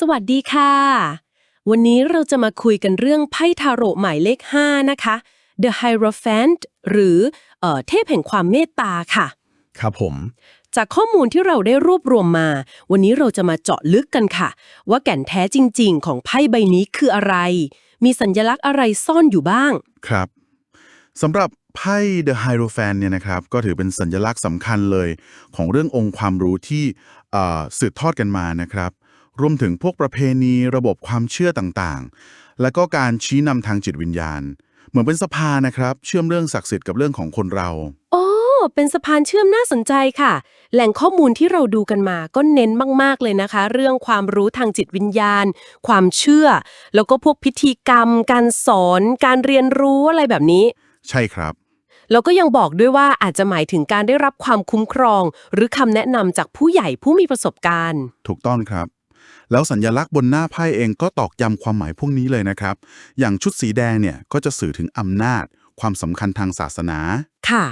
สวัสดีค่ะ วันนี้เราจะมาคุยกันเรื่องไพ่ทาโร่หมายเลข 5 นะคะ The Hierophant หรือเออเทพแห่งความเมตตาค่ะ ครับผม จากข้อมูลที่เราได้รวบรวมมา วันนี้เราจะมาเจาะลึกกันค่ะ ว่าแก่นแท้จริง ๆ ของไพ่ใบนี้คืออะไร มีสัญลักษณ์อะไรซ่อนอยู่บ้าง ครับสำหรับไพ่ The Hierophant เนี่ยนะครับ ก็ถือเป็นสัญลักษณ์สำคัญเลย ของเรื่ององค์ความรู้ที่เอ่อสืบทอดกันมานะครับ รวมถึงพวกประเพณีระบบความเชื่อต่างๆ และก็การชี้นำทางจิตวิญญาณ เหมือนเป็นสะพานนะครับ เชื่อมเรื่องศักดิ์สิทธิ์กับเรื่องของคนเรา โอ้เป็นสะพานเชื่อมน่าสนใจค่ะ แหล่งข้อมูลที่เราดูกันมาก็เน้นมาก ๆ เลยนะคะ เรื่องความรู้ทางจิตวิญญาณ ความเชื่อ แล้วก็พวกพิธีกรรม การสอน การเรียนรู้อะไรแบบนี้ ใช่ครับ แล้วก็ยังบอกด้วยว่าอาจจะหมายถึงการได้รับความคุ้มครอง หรือคำแนะนำจากผู้ใหญ่ผู้มีประสบการณ์ ถูกต้องครับ แล้วสัญลักษณ์บนหน้าไพ่เองก็ตอกย้ำความหมายพวกนี้เลยนะครับ อย่างชุดสีแดงเนี่ยก็จะสื่อถึงอำนาจ ความสำคัญทางศาสนา ค่ะ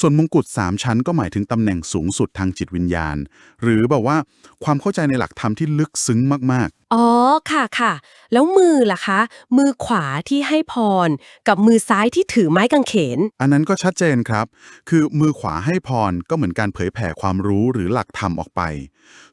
ส่วนมงกุฎสามชั้นก็หมายถึงตำแหน่งสูงสุดทางจิตวิญญาณ หรือแบบว่าความเข้าใจในหลักธรรมที่ลึกซึ้งมากอ๋อค่ะค่ะ แล้วมือล่ะคะ มือขวาที่ให้พร กับมือซ้ายที่ถือไม้กางเขนๆอันนั้นก็ชัดเจนครับ คือมือขวาให้พรก็เหมือนการเผยแผ่ความรู้หรือหลักธรรมออกไป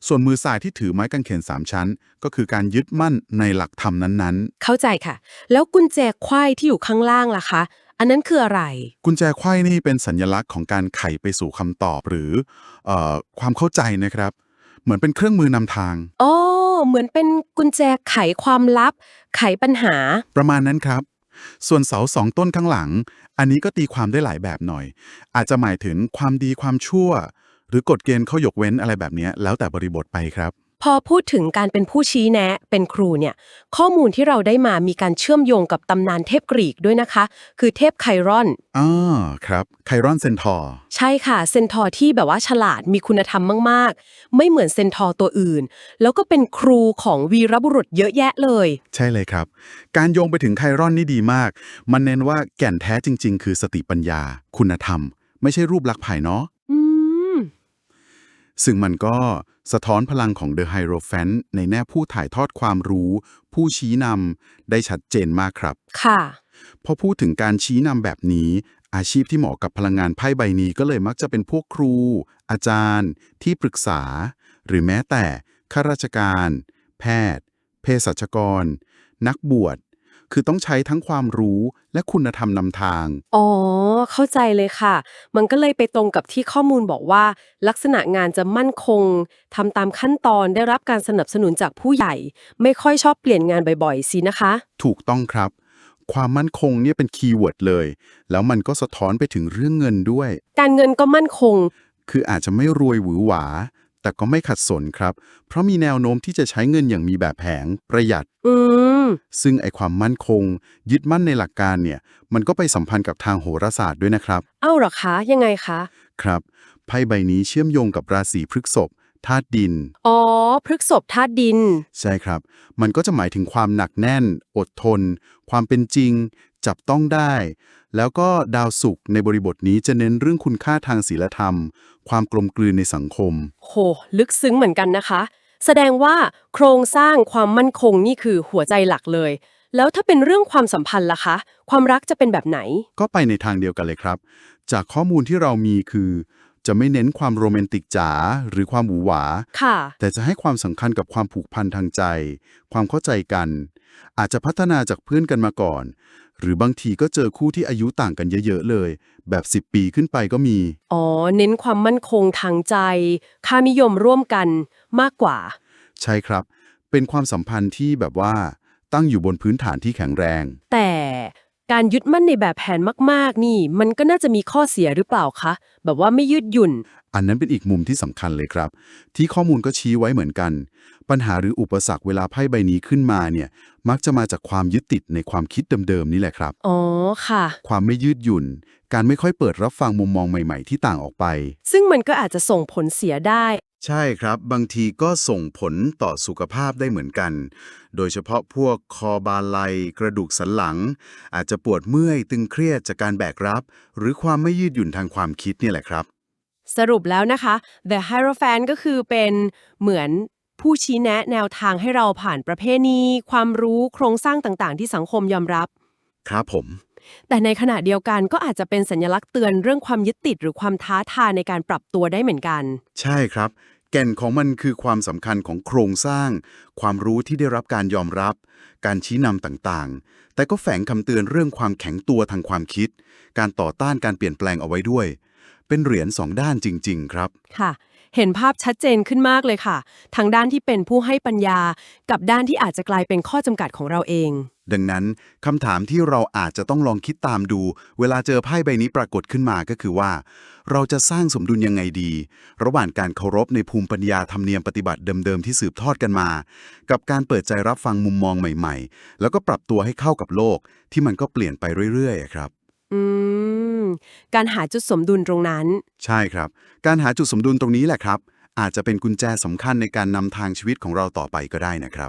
ส่วนมือซ้ายที่ถือไม้กางเขนสามชั้น ก็คือการยึดมั่นในหลักธรรมนั้นเข้าใจค่ะ แล้วกุญแจไขว้ที่อยู่ข้างล่างล่ะคะ อันนั้นคืออะไรๆกุญแจไขว้นี่เป็นสัญลักษณ์ของการไขไปสู่คำตอบหรือเออความเข้าใจนะครับ เหมือนเป็นเครื่องมือนำทางอ๋อเหมือนเป็นกุญแจไขความลับ ไขปัญหา ประมาณนั้นครับ ส่วนเสาสองต้นข้างหลัง อันนี้ก็ตีความได้หลายแบบหน่อย อาจจะหมายถึงความดีความชั่ว หรือกฎเกณฑ์ข้อยกเว้นอะไรแบบเนี้ยแล้วแต่บริบทไปครับ พอพูดถึงการเป็นผู้ชี้แนะ เป็นครูเนี่ย ข้อมูลที่เราได้มามีการเชื่อมโยงกับตำนานเทพกรีกด้วยนะคะ คือเทพไครอนอ่าครับ ไครอนเซนทอร์ใช่ค่ะ เซนทอร์ที่แบบว่าฉลาดมีคุณธรรมมาก ๆ ไม่เหมือนเซนทอร์ตัวอื่น แล้วก็เป็นครูของวีรบุรุษเยอะแยะเลย ใช่เลยครับ การโยงไปถึงไครอนนี่ดีมาก มันเน้นว่าแก่นแท้จริง ๆ คือสติปัญญา คุณธรรม ไม่ใช่รูปลักษณ์ภายนอกอืม ซึ่งมันก็สะท้อนพลังของ The Hierophant ในแง่ผู้ถ่ายทอดความรู้ ผู้ชี้นำได้ชัดเจนมากครับ ค่ะ พอพูดถึงการชี้นำแบบนี้ อาชีพที่เหมาะกับพลังงานไพ่ใบนี้ก็เลยมักจะเป็นพวกครู อาจารย์ ที่ปรึกษา หรือแม้แต่ข้าราชการ แพทย์ เภสัชกร นักบวช คือต้องใช้ทั้งความรู้และคุณธรรมนำทาง อ๋อ เข้าใจเลยค่ะ มันก็เลยไปตรงกับที่ข้อมูลบอกว่า ลักษณะงานจะมั่นคงทำตามขั้นตอนได้รับการสนับสนุนจากผู้ใหญ่ ไม่ค่อยชอบเปลี่ยนงานบ่อยๆสินะคะ ถูกต้องครับ ความมั่นคงเนี่ยเป็นคีย์เวิร์ดเลย แล้วมันก็สะท้อนไปถึงเรื่องเงินด้วย การเงินก็มั่นคง คืออาจจะไม่รวยหวือหวา แต่ก็ไม่ขัดสนครับ เพราะมีแนวโน้มที่จะใช้เงินอย่างมีแบบแผงประหยัด อืม ซึ่งไอความมั่นคง ยึดมั่นในหลักการเนี่ย มันก็ไปสัมพันธ์กับทางโหราศาสตร์ด้วยนะครับ เอ้าเหรอคะ ยังไงคะ ครับไพ่ใบนี้เชื่อมโยงกับราศีพฤษภธาตุดิน อ๋อ พฤกษบธาตุดิน ใช่ครับ มันก็จะหมายถึงความหนักแน่น อดทน ความเป็นจริง จับต้องได้ แล้วก็ดาวศุกร์ในบริบทนี้จะเน้นเรื่องคุณค่าทางศีลธรรม ความกลมกลืนในสังคม โห ลึกซึ้งเหมือนกันนะคะ แสดงว่าโครงสร้างความมั่นคงนี่คือหัวใจหลักเลย แล้วถ้าเป็นเรื่องความสัมพันธ์ล่ะคะ ความรักจะเป็นแบบไหน ก็ไปในทางเดียวกันเลยครับ จากข้อมูลที่เรามีคือ จะไม่เน้นความโรแมนติกจ๋าหรือความหวือหวา ค่ะ แต่จะให้ความสำคัญกับความผูกพันทางใจ ความเข้าใจกัน อาจจะพัฒนาจากเพื่อนกันมาก่อน หรือบางทีก็เจอคู่ที่อายุต่างกันเยอะ ๆ เลย แบบ 10 ปีขึ้นไปก็มี อ๋อ เน้นความมั่นคงทางใจ ค่านิยมร่วมกันมากกว่า ใช่ครับ เป็นความสัมพันธ์ที่แบบว่าตั้งอยู่บนพื้นฐานที่แข็งแรง แต่ การยึดมั่นในแบบแผนมาก ๆ นี่ มันก็น่าจะมีข้อเสียหรือเปล่าคะ แบบว่าไม่ยืดหยุ่น อันนั้นเป็นอีกมุมที่สำคัญเลยครับ ที่ข้อมูลก็ชี้ไว้เหมือนกัน ปัญหาหรืออุปสรรคเวลาไพ่ใบนี้ขึ้นมาเนี่ย มักจะมาจากความยึดติดในความคิดเดิมๆนี่แหละครับ อ๋อค่ะ ความไม่ยืดหยุ่น การไม่ค่อยเปิดรับฟังมุมมองใหม่ ๆ ที่ต่างออกไป ซึ่งมันก็อาจจะส่งผลเสียได้ ใช่ครับ บางทีก็ส่งผลต่อสุขภาพได้เหมือนกัน โดยเฉพาะพวกคอบาไหลกระดูกสันหลัง อาจจะปวดเมื่อยตึงเครียดจากการแบกรับ หรือความไม่ยืดหยุ่นทางความคิดเนี่ยแหละครับ สรุปแล้วนะคะ The Hierophant ก็คือเป็นเหมือนผู้ชี้แนะแนวทางให้เราผ่านประเพณี ความรู้โครงสร้างต่างๆ ที่สังคมยอมรับ ครับผม แต่ในขณะเดียวกันก็อาจจะเป็นสัญลักษณ์เตือนเรื่องความยึดติดหรือความท้าทายในการปรับตัวได้เหมือนกัน ใช่ครับ แก่นของมันคือความสำคัญของโครงสร้าง ความรู้ที่ได้รับการยอมรับ การชี้นำต่างๆ แต่ก็แฝงคำเตือนเรื่องความแข็งตัวทางความคิด การต่อต้านการเปลี่ยนแปลงเอาไว้ด้วย เป็นเหรียญสองด้านจริง ๆ ครับ ค่ะ เห็นภาพชัดเจนขึ้นมากเลยค่ะ ทั้งด้านที่เป็นผู้ให้ปัญญา กับด้านที่อาจจะกลายเป็นข้อจำกัดของเราเองดังนั้นคำถามที่เราอาจจะต้องลองคิดตามดู เวลาเจอไพ่ใบนี้ปรากฏขึ้นมาก็คือว่า เราจะสร้างสมดุลยังไงดี ระหว่างการเคารพในภูมิปัญญาธรรมเนียมปฏิบัติเดิมๆที่สืบทอดกันมา กับการเปิดใจรับฟังมุมมองใหม่ๆ แล้วก็ปรับตัวให้เข้ากับโลก ที่มันก็เปลี่ยนไปเรื่อยๆอะครับอืมการหาจุดสมดุลตรงนั้น ใช่ครับ การหาจุดสมดุลตรงนี้แหละครับ อาจจะเป็นกุญแจสำคัญในการนำทางชีวิตของเราต่อไปก็ได้นะครับ